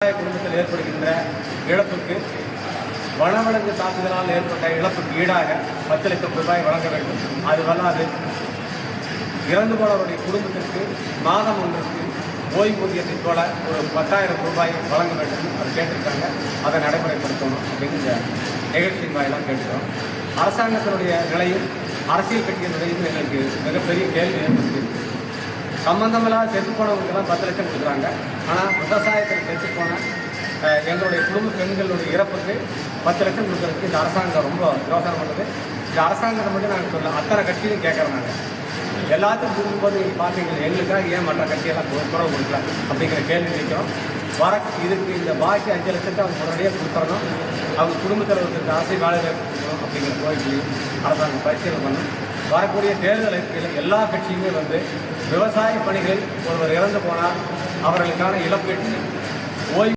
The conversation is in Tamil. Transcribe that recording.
விவசாய குடும்பத்தில் ஏற்படுகின்ற இழப்புக்கு வனவிலங்கு தாக்குதலால் ஏற்பட்ட இழப்புக்கு ஈடாக பத்து லட்சம் ரூபாய் வழங்க வேண்டும். அது வல்லாது இறந்து போனவருடைய குடும்பத்திற்கு மாதம் ஒன்றுக்கு ஓய்வூதியத்தைப் போல ஒரு பத்தாயிரம் ரூபாய் வழங்க வேண்டும் அது கேட்டிருக்காங்க. அதை நடைமுறைப்படுத்தணும் அப்படின்னு இந்த நிகழ்ச்சியின் வாயிலாக கேட்கிறோம் அரசாங்கத்தினுடைய நிலையும் அரசியல் கட்சியின் நிலையும் எங்களுக்கு மிகப்பெரிய கேள்வி ஏற்படுத்தியிருக்கு. சம்பந்தமில்லாத செத்து போனவங்களுக்கெல்லாம் பத்து லட்சம் கொடுக்குறாங்க. ஆனால் விவசாயத்தில் செத்து போன எங்களுடைய குடும்ப பெண்களுடைய இறப்புக்கு பத்து லட்சம் கொடுக்குறதுக்கு இந்த அரசாங்கம் ரொம்ப யோசனை பண்ணுது. இந்த அரசாங்கத்தை மட்டும் நாங்கள் சொல்ல அத்தனை கட்சியும் கேட்குறோம் நாங்கள் எல்லாத்துக்கும் கொடுக்கும்போது நீங்கள் பார்த்தீங்கன்னா எங்களுக்காக ஏன் மற்ற கட்சியெல்லாம் குறவு கொடுக்கல அப்படிங்கிற கேள்வி வைக்கிறோம் வர இதுக்கு இந்த பாக்கி அஞ்சு லட்சத்தை அவங்க முன்னாடியே கொடுத்துடணும் அவங்க குடும்பத்தில் இருக்கிற ஆசை வேலை கொடுக்கணும் அப்படிங்கிற கோரிக்கையை அரசாங்கம் பரிசீலனை பண்ணும் வரக்கூடிய தேர்தலுக்கு எல்லா கட்சியுமே வந்து விவசாய பணிகளில் ஒருவர் இறந்து போனால் அவர்களுக்கான இழப்பீட்டு ஓய்வு